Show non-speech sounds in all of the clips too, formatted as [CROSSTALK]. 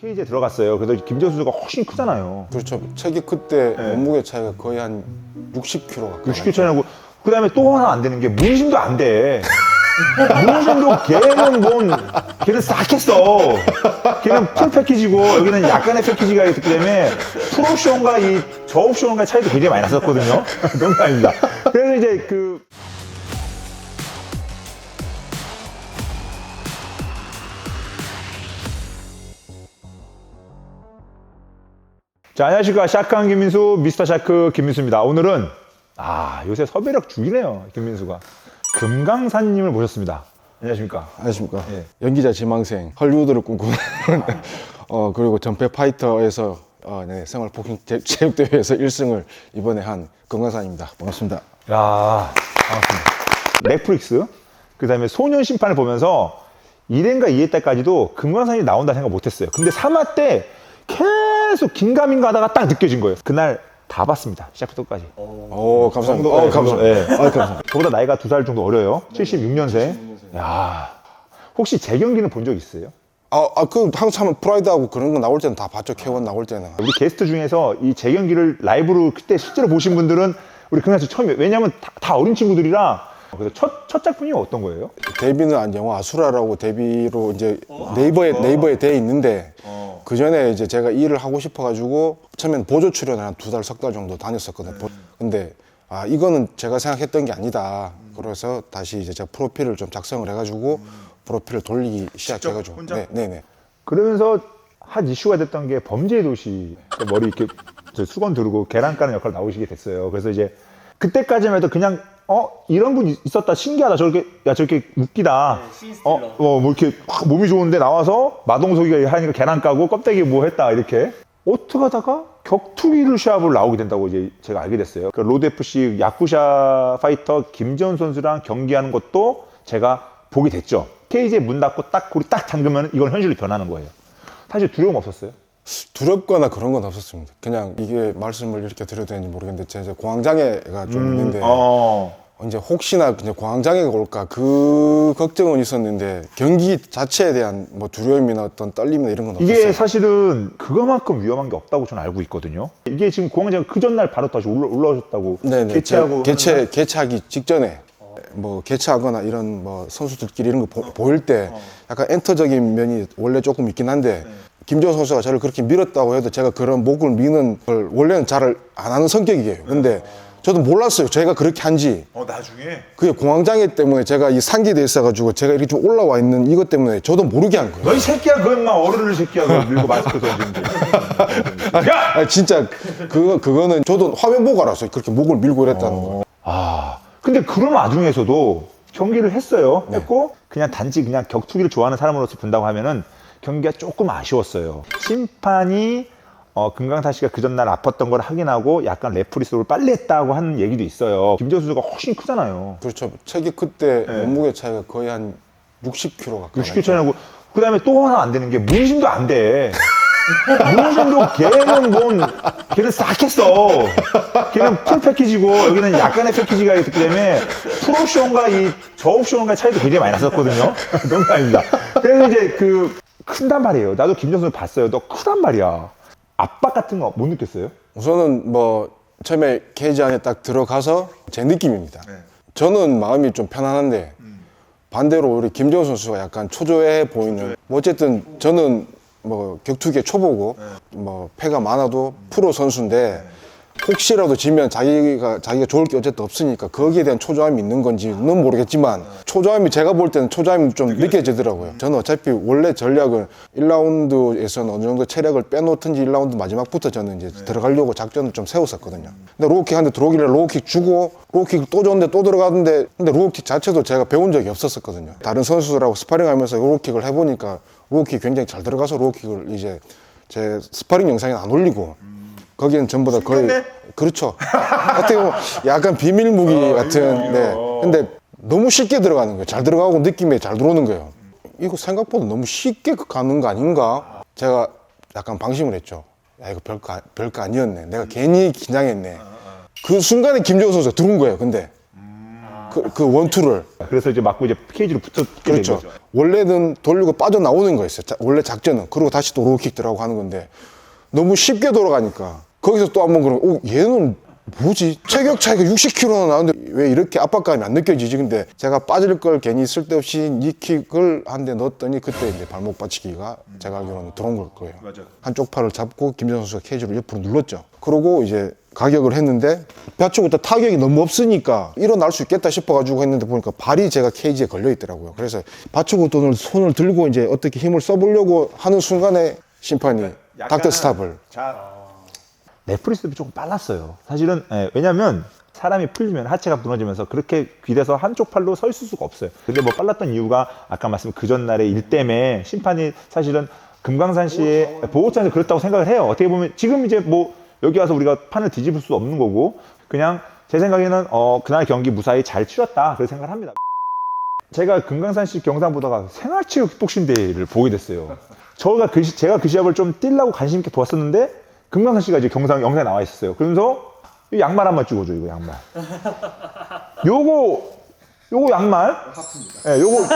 케이지에 들어갔어요. 그래서 김재수 선수가 훨씬 크잖아요. 그렇죠. 체기 그때 네. 몸무게 차이가 거의 한 60kg 가까이. 60kg 차이나고 그다음에 또 하나 안 되는 게 문신도 안 돼. 문신도 걔는 뭔 걔는 싹 했어. 걔는 풀 패키지고 여기는 약간의 패키지가 있기 때문에 풀 옵션과 이 저 옵션과 차이도 굉장히 많이 났었거든요. 농담입니다. 그래서 이제 그 자, 안녕하십니까. 샤크한 김민수, 미스터 샤크 김민수입니다. 오늘은, 아, 요새 섭외력 죽이네요. 김민수가. 금강산님을 모셨습니다. 안녕하십니까. 안녕하십니까. 예. 연기자 지망생, 헐리우드를 꿈꾸는 [LAUGHS] 어 그리고 전패 파이터에서 어, 네, 생활 복싱 제- 체육대회에서 1승을 이번에 한 건강산입니다. 반갑습니다. 야 반갑습니다. 넷플릭스, 그 다음에 소년 심판을 보면서 1회인가 2회 때까지도 금강산이 나온다 생각 못 했어요. 근데 3화 때 계속 긴가민가 하다가 딱 느껴진 거예요. 그날 다 봤습니다. 시작부터 끝까지. 오 감사합니다. 어, 네, 감사합니다. 네. 아, 감사합니다. 저보다 나이가 두 살 정도 어려요. 76년생. 야 혹시 제 경기는 본 적 있어요? 아, 아, 그 한참 프라이드하고 그런 거 나올 때는 다 봤죠. K1 나올 때는. 우리 게스트 중에서 이 재경기를 라이브로 그때 실제로 보신 분들은 우리 그날서 처음이에요. 왜냐면 다, 다 어린 친구들이라. 그래서 첫, 첫 작품이 어떤 거예요? 데뷔는 한 영화 아수라라고 데뷔로 이제 네이버에 네이버에 돼 있는데 그 전에 이제 제가 일을 하고 싶어가지고 처음엔 보조 출연을 한 두 달 석 달 정도 다녔었거든요. 보- 근데 아 이거는 제가 생각했던 게 아니다. 그래서 다시 이제 제가 프로필을 좀 작성을 해가지고 프로필을 돌리기 시작해가지고 네, 네, 네. 그러면서 한 이슈가 됐던 게 범죄의 도시. 그 머리 이렇게 저 수건 두르고 계란 까는 역할 나오시게 됐어요. 그래서 이제 그때까지만 해도 그냥 어 이런 분 있었다 신기하다 저렇게 야 저렇게 웃기다 어뭐 이렇게 확 몸이 좋은데 나와서 마동석이가 하니까 계란 까고 껍데기 뭐 했다 이렇게 어떻게 하다가 격투기를 시합을 나오게 된다고 이제 제가 알게 됐어요. 그 로드 FC 야쿠샤 파이터 김재훈 선수랑 경기하는 것도 제가 보게 됐죠. 케이지에 문 닫고 딱 고리 딱 잠그면 이건 현실로 변하는 거예요. 사실 두려움 없었어요. 두렵거나 그런 건 없었습니다. 그냥 이게 말씀을 이렇게 드려도 되는지 모르겠는데 제가 공황장애가 좀 있는데 어. 이제 혹시나 이제 공황장애가 올까 그 걱정은 있었는데 경기 자체에 대한 뭐 두려움이나 어떤 떨림이나 이런 건 없었어요. 이게 사실은 그거만큼 위험한 게 없다고 저는 알고 있거든요. 이게 지금 공항장 그 전날 바로 다시 올라, 올라오셨다고 네네. 개최하고 개최 하는 개최하기 직전에 뭐 개최하거나 이런 뭐 선수들끼리 이런 거 보, 일때 약간 엔터적인 면이 원래 조금 있긴 한데 김재호 선수가 저를 그렇게 밀었다고 해도 제가 그런 목을 미는 걸 원래는 잘 안 하는 성격이에요. 근데 저도 몰랐어요. 제가 그렇게 한지. 어 나중에 그게 공황장애 때문에 제가 이 상기돼 있어가지고 제가 이렇게 좀 올라와 있는 이것 때문에 저도 모르게 한 거예요. 너 이 새끼야 그엄마 어른을 새끼야 그거 밀고 마스크 던지는데 [LAUGHS] 야! 아, 진짜 그거 그거는 저도 화면 보고 알았어요. 그렇게 목을 밀고 이랬다는 거. 아 근데 그런 와중에서도 경기를 했어요 네. 했고 그냥 단지 그냥 격투기를 좋아하는 사람으로서 본다고 하면은 경기가 조금 아쉬웠어요 심판이 어, 금강타 씨가 그 전날 아팠던 걸 확인하고 약간 레프리 속을 빨리 했다고 하는 얘기도 있어요 김재수 선수가 훨씬 크잖아요 그렇죠. 체기 그때 네. 몸무게 차이가 거의 한 60kg 가까이. 60kg 차이나고 그 다음에 또 하나 안 되는 게 문신도 안 돼. 문신도 걔는 뭔 걔는 싹 했어. 걔는 풀 패키지고 여기는 약간의 패키지가 있기 때문에 풀 옵션과 이 저 옵션과 차이도 굉장히 많이 났었거든요. 농담입니다. 그래서 이제 그 큰단 말이에요. 나도 김정수 봤어요. 너 크단 말이야. 압박 같은 거 못 느꼈어요? 우선은 뭐 처음에 케이지 안에 딱 들어가서 제 느낌입니다. 네. 저는 마음이 좀 편안한데 음. 반대로 우리 김재호 선수가 약간 초조해 보이는. 뭐 어쨌든 저는 뭐 격투기에 초보고 네. 뭐 패가 많아도 프로 선수인데 혹시라도 지면 자기가 자기가 좋을 게 어쨌든 없으니까 거기에 대한 초조함이 있는 건지는 모르겠지만 초조함이 제가 볼 때는 초조함이 좀 느껴지더라고요. 저는 어차피 원래 전략은 1라운드에서는 어느 정도 체력을 빼놓든지 1라운드 마지막부터 저는 이제 들어가려고 작전을 좀 세웠었거든요. 근데 로우킥 한대 들어오길래 로우킥 주고 로우킥 또 줬는데 또 들어가는데 근데 로우킥 자체도 제가 배운 적이 없었었거든요. 다른 선수들하고 스파링하면서 로우킥을 해보니까 로우킥 굉장히 잘 들어가서 로우킥을 이제 제 스파링 영상에 안 올리고 거기는 전부 다 거의? 그렇죠. 어떻게 보면 약간 비밀 무기 같은. 네. 근데 너무 쉽게 들어가는 거예요. 잘 들어가고 느낌에 잘 들어오는 거예요. 이거 생각보다 너무 쉽게 가는 거 아닌가? 제가 약간 방심을 했죠. 야 이거 별거 아- 별거 아니었네. 내가 괜히 긴장했네. 그 순간에 김재호 선수가 들어온 거예요. 근데 그, 그 원투를 그래서 이제 맞고 이제 케이지로 붙었게 된 그렇죠. 거죠. 원래는 돌리고 빠져 나오는 거였어요. 자- 원래 작전은. 그리고 다시 또 로우킥 들어가고 하는 건데 너무 쉽게 돌아가니까 거기서 또 한 번 그러면 오 얘는 뭐지? 체격 차이가 60kg나 나는데 왜 이렇게 압박감이 안 느껴지지? 근데 제가 빠질 걸 괜히 쓸데없이 니킥을 한 대 넣었더니 그때 이제 발목 받치기가 제가 알기로는 들어온 걸 거예요. 맞아. 한쪽 팔을 잡고 김정 선수가 케이지를 옆으로 눌렀죠. 그러고 이제 가격을 했는데 뼈쪽부터 타격이 너무 없으니까 일어날 수 있겠다 싶어가지고 했는데 보니까 발이 제가 케이지에 걸려 있더라고요. 그래서 받치고 돈을 손을 들고 이제 어떻게 힘을 써보려고 하는 순간에 심판이 닥터 스탑을 자, 넷플릭스도 조금 빨랐어요. 사실은 예, 왜냐면 사람이 풀리면 하체가 무너지면서 그렇게 귀대서 한쪽 팔로 서 있을 수가 없어요. 근데 뭐 빨랐던 이유가 아까 말씀 그 전날의 일 때문에 심판이 사실은 금강산 씨의 보호장에서 그렇다고 생각을 해요. 어떻게 보면 지금 이제 뭐 여기 와서 우리가 판을 뒤집을 수 없는 거고 그냥 제 생각에는 어 그날 경기 무사히 잘 치렀다 그렇게 생각을 합니다. 제가 금강산 씨 경상 보다가 생활체육 복싱 대회를 보게 됐어요. 저가 그 시- 제가 그 시합을 좀 뛰려고 관심 있게 보았었는데 금강산 씨가 이제 경상 영상에 나와 있었어요. 그러면서 이 양말 한 번 찍어줘 이거 양말. 요거 요거 양말. 예, 요거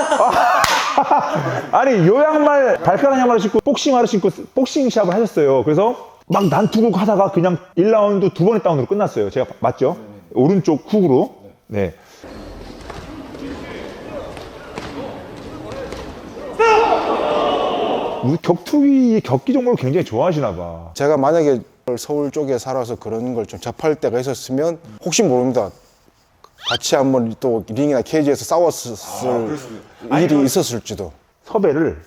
아, [LAUGHS] 니요 양말 발가락 양말을 신고 복싱화를 신고 복싱 시합을 하셨어요. 그래서 막 난투국 하다가 그냥 1라운드 두 번의 다운으로 끝났어요. 제가 맞죠? 오른쪽 훅으로. 네. 우리 격투기 격기 종목을 굉장히 좋아하시나 봐. 제가 만약에 서울 쪽에 살아서 그런 걸 좀 접할 때가 있었으면 혹시 모릅니다. 같이 한번 또 링이나 케이지에서 싸웠을 일이 있었을지도. 섭외를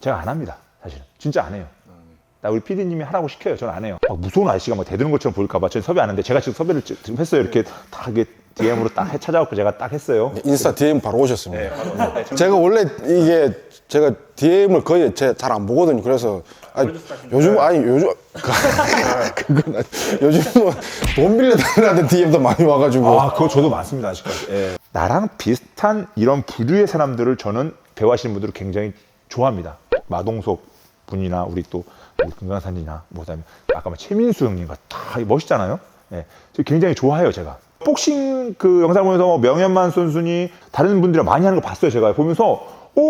제가 안 합니다. 사실은 진짜 안 해요. 나 우리 PD님이 하라고 시켜요. 저는 안 해요. 막 무서운 아저씨가 막 대드는 것처럼 보일까봐 저는 섭외 안 하는데 제가 지금 섭외를 지금 했어요. 이렇게 다 이게 DM으로 딱 해- 찾아갖고 제가 딱 했어요. 인스타 DM 바로 오셨습니다. 제가 원래 이게 제가 DM을 거의 잘 안 보거든요. 그래서 아니, 요즘 아니 요즘 [LAUGHS] 그건 아니- 요즘 뭐돈 빌려달라는 DM도 많이 와가지고 아, 그거 저도 많습니다, 아직까지. 예. 나랑 비슷한 이런 부류의 사람들을 저는 배우하시는 분들을 굉장히 좋아합니다. 마동석 분이나 우리 또 우리 금강산이나 뭐 그다음에 아까 말 최민수 형님 같다 멋있잖아요. 예. 저 굉장히 좋아해요, 제가. 복싱 그 영상 보면서 뭐 명현만 선수니 다른 분들이 많이 하는 거 봤어요, 제가. 보면서 어,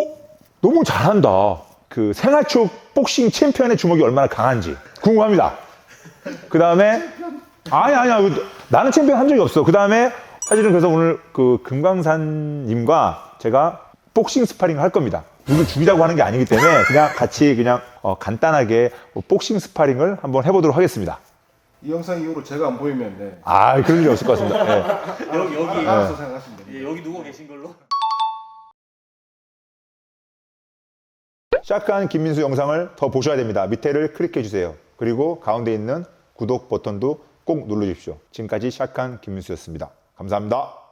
너무 잘한다. 그 생활초 복싱 챔피언의 주먹이 얼마나 강한지 궁금합니다. 그 다음에 아니 아니야 그, 나는 챔피언 한 적이 없어. 그 다음에 사실은 그래서 오늘 그 금강산님과 제가 복싱 스파링을 할 겁니다. 누굴 죽이자고 하는 게 아니기 때문에 그냥 같이 그냥 어, 간단하게 뭐 복싱 스파링을 한번 해보도록 하겠습니다. 이 영상 이후로 제가 안 보이면 네. 아 그런 일이 없을 것 같습니다. 예. [LAUGHS] 여기 여기 알아서 생각하시면 됩니다. 예, 여기 누워 계신 걸로. 샷간 김민수 영상을 더 보셔야 됩니다. 밑에를 클릭해 주세요. 그리고 가운데 있는 구독 버튼도 꼭 눌러 주십시오. 지금까지 샷간 김민수였습니다. 감사합니다.